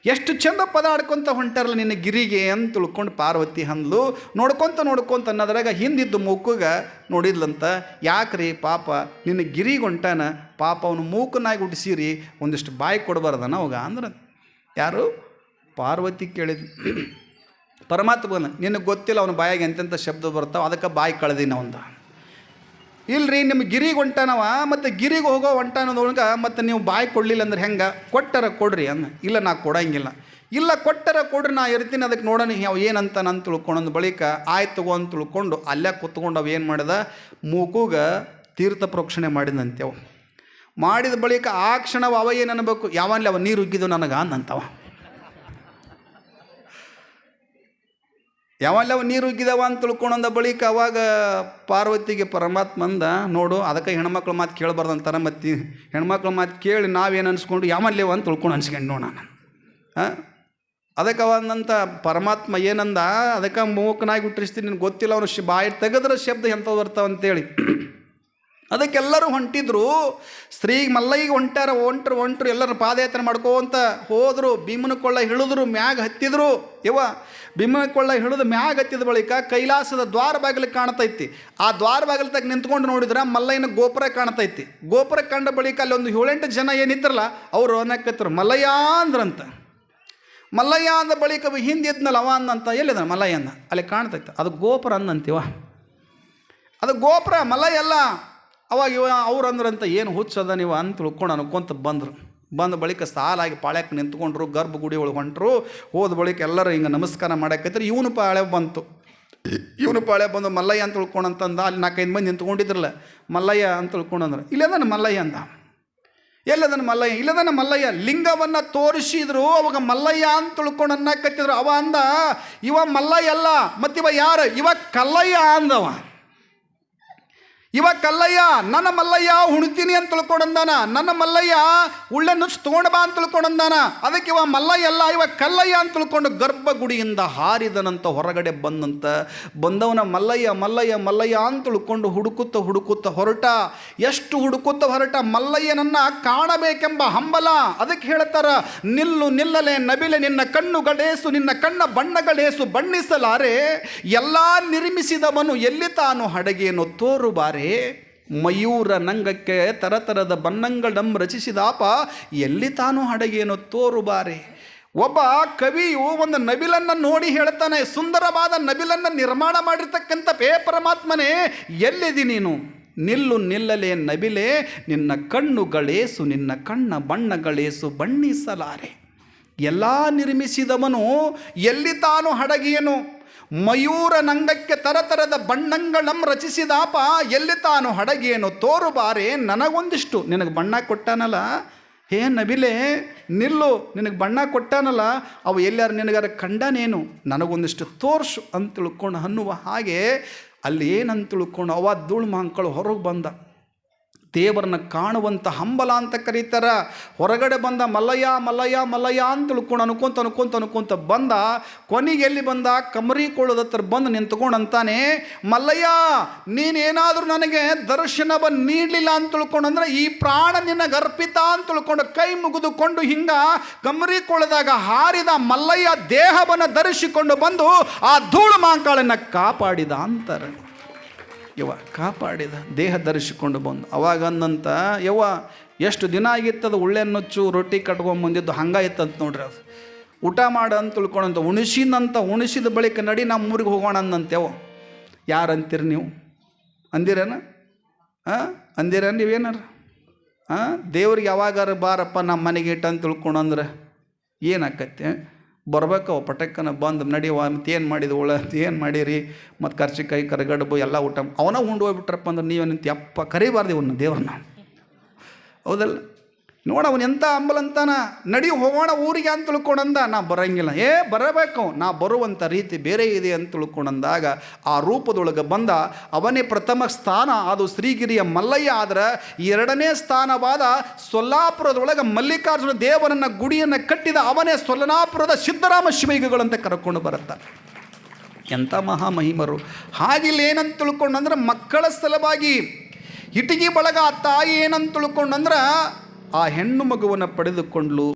ಎಷ್ಟು ಚಂದ ಪದ ಆಡ್ಕೊಂತ ಹೊಂಟಾರಲ್ಲ ನಿನ್ನ ಗಿರಿಗೆ ಅಂತ ತಿಳ್ಕೊಂಡು ಪಾರ್ವತಿ ಹಂದ್ಲು ನೋಡ್ಕೊತ ನೋಡ್ಕೊತ ಅನ್ನೋದ್ರಾಗ ಹಿಂದಿದ್ದು ಮೂಕುಗ ನೋಡಿದ್ಲಂತ, ಯಾಕ್ರಿ ಪಾಪ ನಿನ್ನ ಗಿರಿಗೆ ಹೊಂಟಾನ ಪಾಪ ಅವನು ಮೂಕನಾಗಿ ಹುಟ್ಟಿಸಿರಿ, ಒಂದಿಷ್ಟು ಬಾಯಿ ಕೊಡಬಾರ್ದನ ಅವಾಗ? ಅಂದ್ರೆ, ಯಾರು? ಪಾರ್ವತಿ ಕೇಳಿದ್, ಪರಮಾತ್ಮನ, ನಿನಗೆ ಗೊತ್ತಿಲ್ಲ ಅವನ ಬಾಯಿಗೆ ಎಂತೆಂಥ ಶಬ್ದ ಬರ್ತಾವೆ, ಅದಕ್ಕೆ ಬಾಯಿ ಕಳೆದಿನ ಅವಂದ. ಇಲ್ರಿ ನಿಮ್ಮ ಗಿರಿಗೆ ಹೊಂಟಾನವ ಮತ್ತು ಗಿರಿಗೆ ಹೋಗೋ ಹೊಂಟಾನದೊಳಗೆ ಮತ್ತು ನೀವು ಬಾಯಿ ಕೊಡಲಿಲ್ಲ ಅಂದ್ರೆ ಹೆಂಗೆ? ಕೊಟ್ಟರ ಕೊಡ್ರಿ ಅನ್ನ ಇಲ್ಲ, ನಾ ಕೊಡಂಗಿಲ್ಲ. ಇಲ್ಲ, ಕೊಟ್ಟರ ಕೊಡ್ರಿ, ನಾ ಇರ್ತೀನಿ ಅದಕ್ಕೆ ನೋಡೋಣ ಯಾವ ಏನಂತ ನಾನು ತಿಳ್ಕೊಂಡಂದು ಬಳಿಕ ಆಯ್ತು ತಗೋ ಅಂತ ತಿಳ್ಕೊಂಡು ಅಲ್ಲೇ ಕುತ್ಕೊಂಡು ಅವ ಏನು ಮಾಡಿದ? ಮೂಕುಗ ತೀರ್ಥ ಪ್ರೋಕ್ಷಣೆ ಮಾಡಿದಂತೆವು ಮಾಡಿದ ಬಳಿಕ ಆ ಕ್ಷಣವ ಅವ ಏನು ಅನ್ಬೇಕು? ಯಾವಲ್ಲಿ ಅವ? ನೀರು ಉಗ್ಗಿದ್ದು ನನಗೆ ಅಂದಂತವ ಯಾವಲ್ಲ ಅವ ನೀರು ಉಗ್ಗಿದವ ಅಂತ ತಿಳ್ಕೊಂಡಂದ ಬಳಿಕ ಅವಾಗ ಪಾರ್ವತಿಗೆ ಪರಮಾತ್ಮ ಅಂದ, ನೋಡು, ಅದಕ್ಕೆ ಹೆಣ್ಮಕ್ಳ ಮಾತು ಕೇಳಬಾರ್ದು ಅಂತಾರೆ, ಮತ್ತು ಹೆಣ್ಮಕ್ಳ ಮಾತು ಕೇಳಿ ನಾವೇನು ಅನ್ಸ್ಕೊಂಡು ಯಾವಲ್ಲೇವ ಅಂತ ತಿಳ್ಕೊಂಡು ಅನ್ಸ್ಕೊಂಡು ನೋಡ ನಾನು. ಅದಕ್ಕೆ ಅವಂದಂತ ಪರಮಾತ್ಮ ಏನಂದ, ಅದಕ್ಕೆ ಮೂಕನಾಗಿ ಹುಟ್ಟಿಸ್ತೀನಿ, ನಿನ್ಗೆ ಗೊತ್ತಿಲ್ಲ, ಅವನು ಶಿ ಬಾಯಿ ತೆಗೆದ್ರೆ ಶಬ್ದ ಎಂಥದ್ದು ಬರ್ತಾವ ಅಂತೇಳಿ. ಅದಕ್ಕೆಲ್ಲರೂ ಹೊಂಟಿದ್ರು. ಸ್ತ್ರೀ ಮಲ್ಲಯ್ಯಗೆ ಹೊಂಟಾರ ಒಂಟರು ಹೊಂಟ್ರು ಎಲ್ಲರೂ ಪಾದಯಾತ್ರೆ ಮಾಡ್ಕೋಂತ ಹೋದರು. ಭೀಮನ ಕೊಳ್ಳ ಹಿಡಿದ್ರು ಮ್ಯಾಗ ಹತ್ತಿದ್ರು. ಇವ ಭೀಮನ ಕೊಳ್ಳ ಹಿಡಿದು ಮ್ಯಾಗ ಹತ್ತಿದ ಬಳಿಕ ಕೈಲಾಸದ ದ್ವಾರ ಬಾಗಿಲು ಕಾಣ್ತೈತಿ. ಆ ದ್ವಾರ ಬಾಗಿಲದಾಗ ನಿಂತ್ಕೊಂಡು ನೋಡಿದ್ರೆ ಮಲ್ಲಯ್ಯನ ಗೋಪುರ ಕಾಣ್ತೈತಿ. ಗೋಪುರ ಕಂಡ ಬಳಿಕ ಅಲ್ಲಿ ಒಂದು ಏಳೆಂಟು ಜನ ಏನಿದ್ರಲ್ಲ, ಅವರು ಅನ್ನಕತ್ತರು ಮಲ್ಲಯ್ಯ ಅಂದ್ರಂತ. ಮಲ್ಲಯ್ಯ ಅಂದ ಬಳಿಕ ಹಿಂದಿದ್ನಲ್ಲ ಅವ ಅಂದಂತ ಎಲ್ಲಿದ ಮಲ್ಲಯ್ಯನ? ಅಲ್ಲಿ ಕಾಣ್ತೈತೆ. ಅದು ಗೋಪುರ ಅಂದಂತೀವ ಅದು ಗೋಪುರ, ಮಲ್ಲಯ್ಯ ಅಲ್ಲ. ಅವಾಗ ಇವ ಅವ್ರು ಅಂದ್ರಂತ, ಏನು ಹುಚ್ಚದ ನೀವು? ಅಂತ ತಿಳ್ಕೊಂಡು ಅನ್ಕೊಂತ ಬಂದರು. ಬಂದ ಬಳಿಕ ಸಾಲಾಗಿ ಪಾಳ್ಯಕ್ಕೆ ನಿಂತ್ಕೊಂಡ್ರು ಗರ್ಭಗುಡಿ ಒಳಗೆ ಹೊಂಟರು. ಹೋದ ಬಳಿಕ ಎಲ್ಲರೂ ಹಿಂಗೆ ನಮಸ್ಕಾರ ಮಾಡಾಕೈತ್ರಿ ಇವನು ಪಾಳೆ ಬಂತು. ಇವನು ಪಾಳೆ ಬಂದು ಮಲ್ಲಯ್ಯ ಅಂತ ತಿಳ್ಕೊಂಡಂತಂದ ಅಲ್ಲಿ ನಾಲ್ಕೈದು ಮಂದಿ ನಿಂತ್ಕೊಂಡಿದ್ರಲ್ಲ, ಮಲ್ಲಯ್ಯ ಅಂತ ತಿಳ್ಕೊಂಡಂದ್ರೆ ಇಲ್ಲದನ ಮಲ್ಲಯ್ಯ ಅಂದ? ಎಲ್ಲದನ ಮಲ್ಲಯ್ಯ, ಇಲ್ಲದನ ಮಲ್ಲಯ್ಯ. ಲಿಂಗವನ್ನು ತೋರಿಸಿದ್ರು, ಅವಾಗ ಮಲ್ಲಯ್ಯ ಅಂತ ತಿಳ್ಕೊಂಡು ಅನ್ನಕತ್ತಿದ್ರು. ಅವ ಅಂದ, ಇವ ಮಲ್ಲಯ್ಯ ಅಲ್ಲ, ಮತ್ತಿವ ಯಾರು? ಇವ ಕಲ್ಲಯ್ಯ ಅಂದವ. ಇವ ಕಲ್ಲಯ್ಯ, ನನ್ನ ಮಲ್ಲಯ್ಯ ಹುಣ್ತೀನಿ ಅಂತ ತಿಳ್ಕೊಂಡಂದಾನ. ನನ್ನ ಮಲ್ಲಯ್ಯ ಉಳ್ಳೆ ನುಚ್ಚು ತೊಗೊಂಡು ಬಾ ಅಂತ ತಿಳ್ಕೊಂಡಂದಾನ. ಅದಕ್ಕೆ ಇವ ಮಲ್ಲಯ್ಯ ಅಲ್ಲ, ಇವ ಕಲ್ಲಯ್ಯ ಅಂತ ತಿಳ್ಕೊಂಡು ಗರ್ಭಗುಡಿಯಿಂದ ಹಾರಿದನಂತ ಹೊರಗಡೆ ಬಂದಂತ ಬಂದವನ ಮಲ್ಲಯ್ಯ ಮಲ್ಲಯ್ಯ ಮಲ್ಲಯ್ಯ ಅಂತ ತಿಳ್ಕೊಂಡು ಹುಡುಕುತ್ತ ಹುಡುಕುತ್ತ ಹೊರಟ. ಎಷ್ಟು ಹುಡುಕುತ್ತ ಹೊರಟ? ಮಲ್ಲಯ್ಯನನ್ನ ಕಾಣಬೇಕೆಂಬ ಹಂಬಲ. ಅದಕ್ಕೆ ಹೇಳ್ತಾರ, ನಿಲ್ಲು, ನಿಲ್ಲಲೆ ನಬಿಲೆ ನಿನ್ನ ಕಣ್ಣುಗಳೇಸು ನಿನ್ನ ಕಣ್ಣ ಬಣ್ಣಗಳೇಸು ಬಣ್ಣಿಸಲಾರೆ. ಎಲ್ಲ ನಿರ್ಮಿಸಿದವನು ಎಲ್ಲಿ ತಾನು ಹಡಗೇನು ತೋರುಬಾರೆ. ಮಯೂರ ನಂಗಕ್ಕೆ ತರತರದ ಬಣ್ಣಗಳಂ ರಚಿಸಿದಾಪ, ಎಲ್ಲಿ ತಾನು ಹಡಗೇನು ತೋರುಬಾರೆ ಒಬ್ಬ ಕವಿಯು ಒಂದು ನಬಿಲನ್ನು ನೋಡಿ ಹೇಳ್ತಾನೆ ಸುಂದರವಾದ ನಬಿಲನ್ನು ನಿರ್ಮಾಣ ಮಾಡಿರ್ತಕ್ಕಂಥ ಪೇ ಪರಮಾತ್ಮನೇ, ಎಲ್ಲಿದಿ ನೀನು? ನಿಲ್ಲು ನಿಲ್ಲಲೆ ನಬಿಲೆ ನಿನ್ನ ಕಣ್ಣುಗಳೇಸು ನಿನ್ನ ಕಣ್ಣ ಬಣ್ಣಗಳೇಸು ಬಣ್ಣಿಸಲಾರೆ. ಎಲ್ಲ ನಿರ್ಮಿಸಿದವನು ಎಲ್ಲಿ ತಾನು ಹಡಗಿಯನು ಮಯೂರ ನಂಗಕ್ಕೆ ತರತರದ ಬಣ್ಣಂಗಳಂ ರಚಿಸಿದಾಪ, ಎಲ್ಲಿ ತಾನು ತೋರು ಬಾರಿ, ನನಗೊಂದಿಷ್ಟು. ನಿನಗೆ ಬಣ್ಣ ಕೊಟ್ಟಾನಲ್ಲ? ಹೇ ನಬಿಲೆ ನಿಲ್ಲು, ನಿನಗೆ ಬಣ್ಣ ಕೊಟ್ಟಾನಲ್ಲ? ಅವು ಎಲ್ಲಾರು ನಿನಗಾರ ಕಂಡನೇನು? ನನಗೊಂದಿಷ್ಟು ತೋರ್ಸು ಅಂತ ತಿಳ್ಕೊಂಡು ಅನ್ನುವ ಹಾಗೆ ಅಲ್ಲಿ ಏನಂತ ತಿಳ್ಕೊಂಡು ಅವ ಧೂಳು ಮಾಂಕಳು ಹೊರಗೆ ಬಂದ. ದೇವರನ್ನ ಕಾಣುವಂಥ ಹಂಬಲ ಅಂತ ಕರೀತಾರ. ಹೊರಗಡೆ ಬಂದ ಮಲ್ಲಯ್ಯ ಮಲ್ಲಯ್ಯ ಮಲ್ಲಯ್ಯ ಅಂತ ತಿಳ್ಕೊಂಡು ಅನ್ಕೊಂತ ಅನ್ಕೊಂತ ಅನ್ಕೊಂತ ಬಂದ ಕೊನೆಗೆ ಎಲ್ಲಿ ಬಂದ? ಕಮರಿ ಹತ್ರ ಬಂದು ನಿಂತ್ಕೊಂಡು ಅಂತಾನೆ, ಮಲ್ಲಯ್ಯ, ನೀನೇನಾದರೂ ನನಗೆ ದರ್ಶನವ ನೀಡಲಿಲ್ಲ ಅಂತ ತಿಳ್ಕೊಂಡು ಅಂದ್ರೆ ಈ ಪ್ರಾಣ ನಿನಗೆ ಅರ್ಪಿತ ಅಂತ ತಿಳ್ಕೊಂಡು ಕೈ ಮುಗಿದುಕೊಂಡು ಹಿಂಗ ಕಮರಿ ಕೊಳ್ಳದಾಗ ಹಾರಿದ ಮಲ್ಲಯ್ಯ ದೇಹವನ್ನು ಧರಿಸಿಕೊಂಡು ಬಂದು ಆ ಧೂಳು ಮಾಂಕಾಳನ್ನು ಕಾಪಾಡಿದ ಅಂತಾರೆ. ಯವ್ವ ಕಾಪಾಡಿದ, ದೇಹ ಧರಿಸಿಕೊಂಡು ಬಂದು. ಅವಾಗ ಅಂದಂತ, ಯವ್ವ, ಎಷ್ಟು ದಿನ ಆಗಿತ್ತದು ಉಳ್ಳೆ ನುಚ್ಚು, ರೊಟ್ಟಿ ಕಟ್ಕೊಂಡ್ ಬಂದಿದ್ದು ಹಂಗಾಯ್ತಂತ ನೋಡ್ರಿ ಅದು. ಊಟ ಮಾಡು ಅಂತ ತಿಳ್ಕೊಂಡಂತ ಉಣಿಸಿದಂತ ಉಣಿಸಿದ ಬಳಿಕ ನಡಿ ನಮ್ಮ ಊರಿಗೆ ಹೋಗೋಣ ಅಂದಂತೆವ ಯಾರು ಅಂತೀರಿ ನೀವು? ಅಂದಿರೇನ? ಹಾಂ ಅಂದಿರ ನೀವೇನಾರ? ಹಾಂ ದೇವ್ರಿಗೆ ಯಾವಾಗಾರು ಬಾರಪ್ಪ ನಮ್ಮ ಮನೆಗೆ ಇಟ್ಟು ಅಂತ ಏನಾಕತ್ತೆ? ಬರ್ಬೇಕವ ಪಟಕ್ಕನ ಬಂದು ನಡಿವ ಮತ್ತು ಏನು ಮಾಡಿದ ಉಳ ಏನು ಮಾಡಿರಿ? ಮತ್ತು ಕರ್ಚಿಕಾಯಿ ಕರಗಡಬು, ಎಲ್ಲ ಊಟ ಅವನ ಉಂಡು ಹೋಗ್ಬಿಟ್ರಪ್ಪ ಅಂದ್ರೆ ನೀವೇನಂತ ಯಪ್ಪ ಕರಿಬಾರ್ದು ಇವನ್ನ ದೇವ್ರನ್ನ. ಹೌದಲ್ಲ? ನೋಡ, ಅವನು ಎಂಥ ಅಂಬಲಂತಾನ ನಡಿ ಹೋಗೋಣ ಊರಿಗೆ ಅಂತ ತಿಳ್ಕೊಂಡಂದ, ನಾ ಬರಂಗಿಲ್ಲ. ಏ, ಬರಬೇಕು. ನಾ ಬರುವಂಥ ರೀತಿ ಬೇರೆ ಇದೆ ಅಂತ ತಿಳ್ಕೊಂಡಂದಾಗ, ಆ ರೂಪದೊಳಗೆ ಬಂದ, ಅವನೇ ಪ್ರಥಮ ಸ್ಥಾನ, ಅದು ಶ್ರೀಗಿರಿಯ ಮಲ್ಲಯ್ಯ ಆದ್ರೆ ಎರಡನೇ ಸ್ಥಾನವಾದ ಸೊಲ್ಲಾಪುರದೊಳಗೆ ಮಲ್ಲಿಕಾರ್ಜುನ ದೇವರನ್ನ ಗುಡಿಯನ್ನು ಕಟ್ಟಿದ ಅವನೇ ಸೊಲ್ಲನಾಪುರದ ಸಿದ್ದರಾಮ ಶಿವೈಗಗಳಂತ ಕರ್ಕೊಂಡು ಬರುತ್ತಾರೆ ಎಂಥ ಮಹಾಮಹಿಮರು ಹಾಗಿಲ್ಲ ಏನಂತ ತಿಳ್ಕೊಂಡಂದ್ರೆ ಮಕ್ಕಳ ಸಲುವಾಗಿ, ಇಟಗಿ ಬಳಗ ಆ ತಾಯಿ ಏನಂತ ತಿಳ್ಕೊಂಡಂದ್ರೆ ಆ ಹೆಣ್ಣು ಮಗುವನ್ನು ಪಡೆದುಕೊಂಡ್ಲು.